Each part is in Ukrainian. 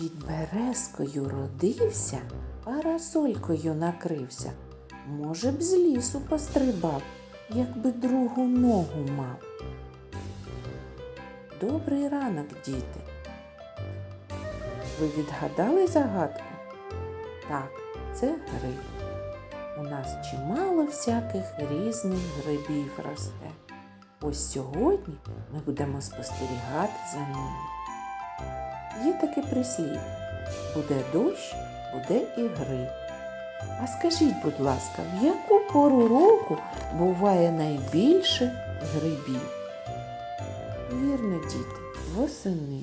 Під березкою родився, парасолькою накрився. Може б з лісу пострибав, якби другу ногу мав. Добрий ранок, діти. Ви відгадали загадку? Так, це гриб. У нас чимало всяких різних грибів росте. Ось сьогодні ми будемо спостерігати за ними. Є таке прислів. Буде дощ, буде і гриб. А скажіть, будь ласка, в яку пору року буває найбільше грибів? Вірно, діти, восени.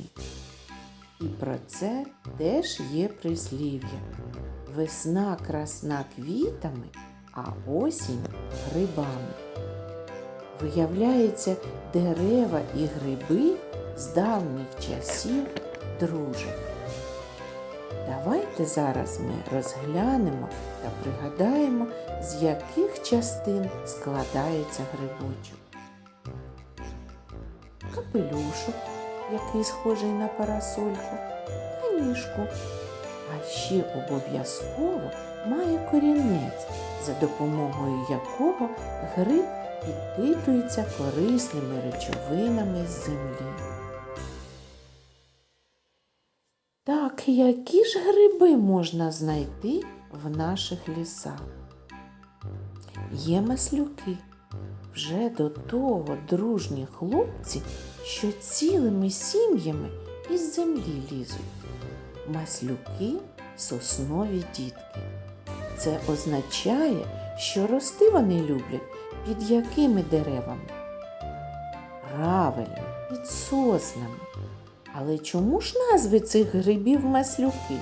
І про це теж є прислів'я. Весна красна квітами, а осінь грибами. Виявляється, дерева і гриби з давніх часів дружать. Давайте зараз ми розглянемо та пригадаємо, з яких частин складається грибочок. Капелюшок, який схожий на парасольку, та ніжку. А ще обов'язково має корінець, за допомогою якого гриб підпитується корисними речовинами з землі. Так, які ж гриби можна знайти в наших лісах? Є маслюки, вже до того дружні хлопці, що цілими сім'ями із землі лізуть. Маслюки соснові дітки. Це означає, що рости вони люблять під якими деревами? Правильно, під соснами. Але чому ж назви цих грибів маслюки?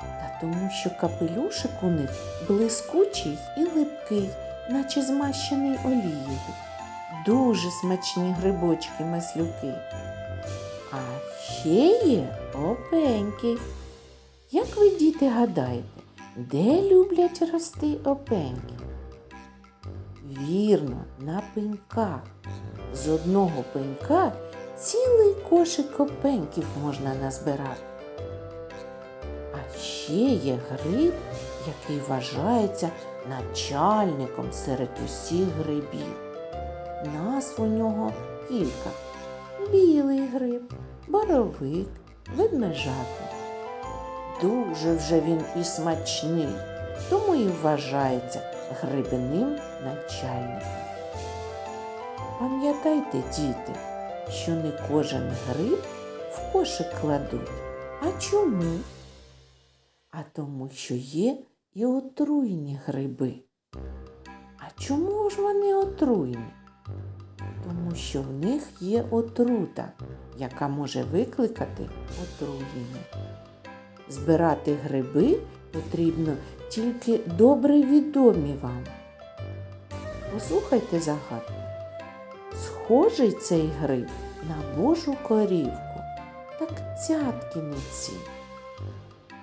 Та тому, що капелюшик у них блискучий і липкий, наче змащений олією. Дуже смачні грибочки маслюки. А ще є опеньки. Як ви, діти, гадаєте, де люблять рости опеньки? Вірно, на пеньках. З одного пенька цілий кошик опеньків можна назбирати. А ще є гриб, який вважається начальником серед усіх грибів. Назв у нього кілька. Білий гриб, боровик, ведмежатник. Дуже вже він і смачний, тому і вважається грибним начальником. Пам'ятайте, діти, що не кожен гриб в кошик кладуть. А чому? А тому, що є і отруйні гриби. А чому ж вони отруйні? Тому що в них є отрута, яка може викликати отруєння. Збирати гриби потрібно тільки добре відомі вам. Послухайте загадку. Схожий цей гриб на божу корівку, так цятки не ці.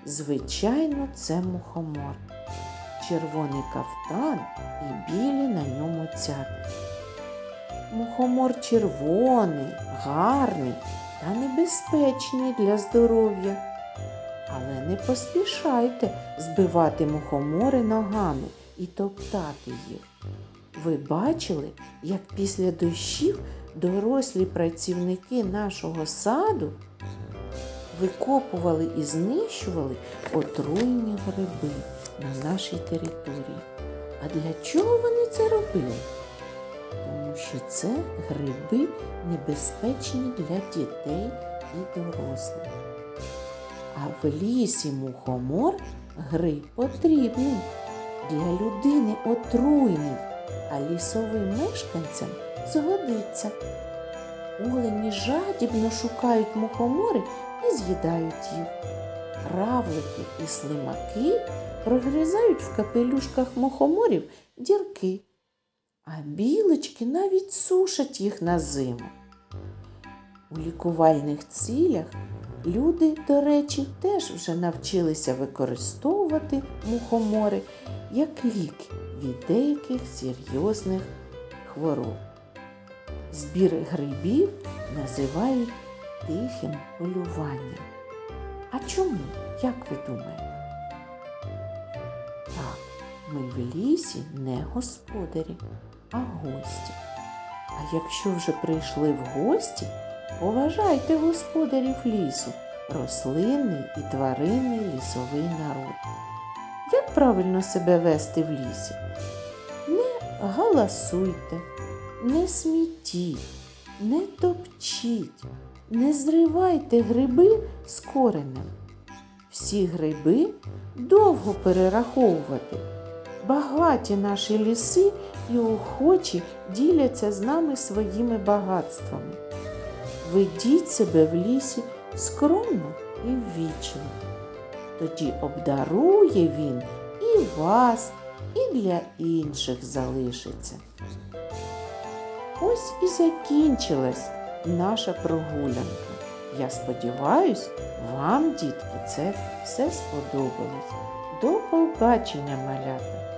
Звичайно, це мухомор, червоний кафтан і білі на ньому цятки. Мухомор червоний, гарний та небезпечний для здоров'я. Але не поспішайте збивати мухомори ногами і топтати їх. Ви бачили, як після дощів дорослі працівники нашого саду викопували і знищували отруйні гриби на нашій території. А для чого вони це робили? Тому що це гриби небезпечні для дітей і дорослих. А в лісі мухомор гриб потрібний для людини отруйний, а лісовим мешканцям згодиться. Олені жадібно шукають мухомори і з'їдають їх. Равлики і слимаки прогризають в капелюшках мухоморів дірки, а білочки навіть сушать їх на зиму. У лікувальних цілях люди, до речі, теж вже навчилися використовувати мухомори як ліки від деяких серйозних хвороб. Збір грибів називають тихим полюванням. А чому? Як ви думаєте? Так, ми в лісі не господарі, а гості. А якщо вже прийшли в гості, поважайте господарів лісу, рослинний і тваринний лісовий народ. Як правильно себе вести в лісі? Галасуйте, не смітіть, не топчіть, не зривайте гриби з коренем. Всі гриби довго перераховувати. Багаті наші ліси і охочі діляться з нами своїми багатствами. Ведіть себе в лісі скромно і ввічливо. Тоді обдарує він і вас, і для інших залишиться. Ось і закінчилась наша прогулянка. Я сподіваюсь, вам, дітки, це все сподобалось. До побачення, малята!